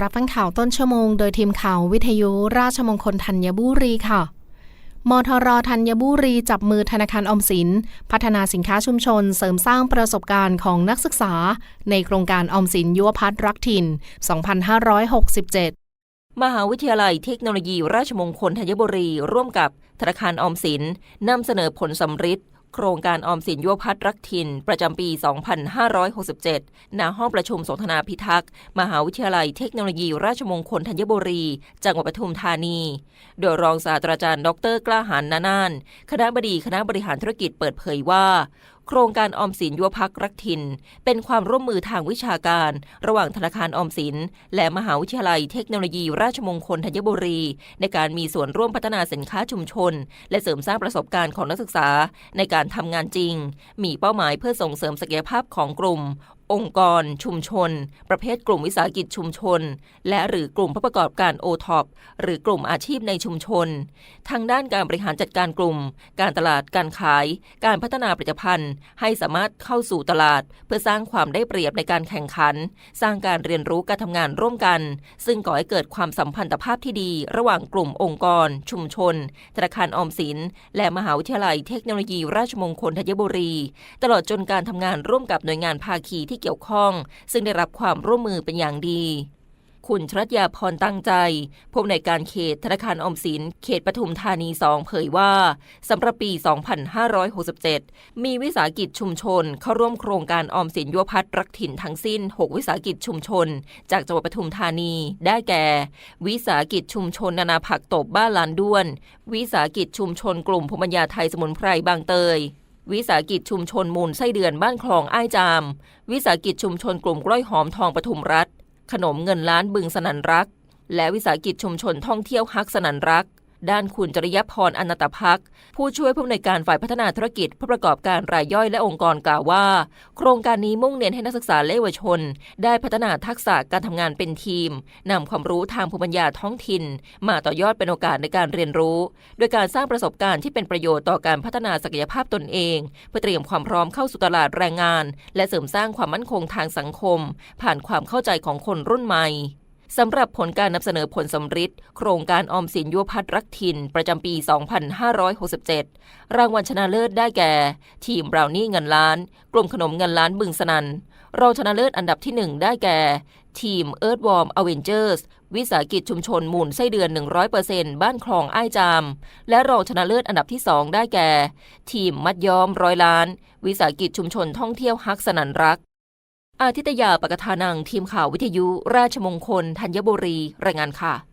รับฟังข่าวต้นชั่วโมง โดยทีมข่าววิทยุราชมงคลธัญบุรีค่ะมทรธัญบุรีจับมือธนาคารอมสิน พัฒนาสินค้าชุมชน เสริมสร้างประสบการณ์ของนักศึกษา ในโครงการอมสินยุวพัฒน์รักถิ่น 2567มหาวิทยาลัยเทคโนโลยีราชมงคลธัญบุรี ร่วมกับธนาคารออมสินนำเสนอผลสำฤทธิ์ โครงการออมสินยุวพัฒน์รักถิ่น ประจำปี 2567 ณ ห้องประชุมสนทนาพิทักษ์ มหาวิทยาลัยเทคโนโลยี ราชมงคลธัญบุรี จังหวัดปทุมธานี โดยรองศาสตราจารย์ ดร กล้าหาญนานาน คณะบดีคณะบริหารธุรกิจเปิดเผยว่า โครงการออมสินยุวพักรักถิ่น เป็นความร่วมมือทางวิชาการ ระหว่างธนาคารออมสิน และมหาวิทยาลัยเทคโนโลยี ราชมงคลธัญบุรี ในการมีส่วนร่วมพัฒนาสินค้าชุมชน และเสริมสร้างประสบการณ์ของนักศึกษา ในการทำงานจริง มีเป้าหมายเพื่อส่งเสริมศักยภาพของกลุ่ม องค์กร ชุมชน ประเภทกลุ่มวิสาหกิจชุมชน และหรือกลุ่มผู้ประกอบการโอท็อปหรือกลุ่มอาชีพในชุมชน ทางด้านการบริหารจัดการกลุ่ม การตลาดการขาย การพัฒนาผลิตภัณฑ์ ให้สามารถเข้าสู่ตลาด เพื่อสร้างความได้เปรียบในการแข่งขัน สร้างการเรียนรู้การทำงานร่วมกัน ซึ่งก่อให้เกิดความสัมพันธภาพที่ดี ระหว่างกลุ่มองค์กร ชุมชนธนาคารออมสิน และมหาวิทยาลัยเทคโนโลยี ราชมงคลธัญบุรี ตลอดจนการทำงานร่วมกับหน่วยงานภาคีที่เกี่ยวข้อง ซึ่งได้รับความร่วมมือเป็นอย่างดีคุณชรัตยาพรตั้งใจผู้อำนวยการเขตธนาคารอมสิน เขตปทุมธานี 2 เผยว่าสำหรับปี 2567 มีวิสาหกิจชุมชน เข้าร่วมโครงการออมสินยุวพัฒน์รักถิ่นทั้งสิ้น 6 วิสาหกิจชุมชน จากจังหวัดปทุมธานี ได้แก่ วิสาหกิจชุมชนนานาผักตบบ้านลานด้วน วิสาหกิจชุมชนกลุ่มภูมิปัญญาไทยสมุนไพรบางเตย วิสาหกิจชุมชนมูลไส้เดือนบ้านคลองอ้ายจาม วิสาหกิจชุมชนกลุ่มกล้อยหอมทองปทุมรัฐ ขนมเงินล้านบึงสนันรัก และวิสาหกิจชุมชนท่องเที่ยวฮักสนันรัก ด้านคุณจริยพรอนันตพัก ผู้ช่วยผู้อำนวยการฝ่ายพัฒนาธุรกิจผู้ประกอบการรายย่อยและองค์กรกล่าวว่า โครงการนี้มุ่งเน้นให้นักศึกษาและเยาวชน ได้พัฒนาทักษะการทำงานเป็นทีมนำความรู้ทางภูมิปัญญาท้องถิ่น มาต่อยอดเป็นโอกาสในการเรียนรู้ โดยการสร้างประสบการณ์ที่เป็นประโยชน์ต่อการพัฒนาศักยภาพตนเอง เพื่อเตรียมความพร้อมเข้าสู่ตลาดแรงงาน และเสริมสร้างความมั่นคงทางสังคม ผ่านความเข้าใจของคนรุ่นใหม่ สำหรับผลการนำเสนอผลสำฤทธิ์โครงการออมสินยุวพัฒน์รักถิ่น ประจำปี 2567 รางวัลชนะเลิศได้แก่ ทีมบราวนี่เงินล้าน กลุ่มขนมเงินล้านบึงสนันรองชนะเลิศอันดับที่ 1 ได้แก่ ทีมเอิร์ธวอร์มอเวนเจอร์สวิสาหกิจชุมชนมูลไส้เดือน 100%บ้านคลองอ้ายจาม และรองชนะเลิศอันดับที่ 2 ได้แก่ ทีมมัดย้อมร้อยล้าน วิสาหกิจชุมชนท่องเที่ยวฮักสนันรัก อาทิตยาปกทานังทีมข่าววิทยุ ราชมงคล ธัญบุรี รายงานค่ะ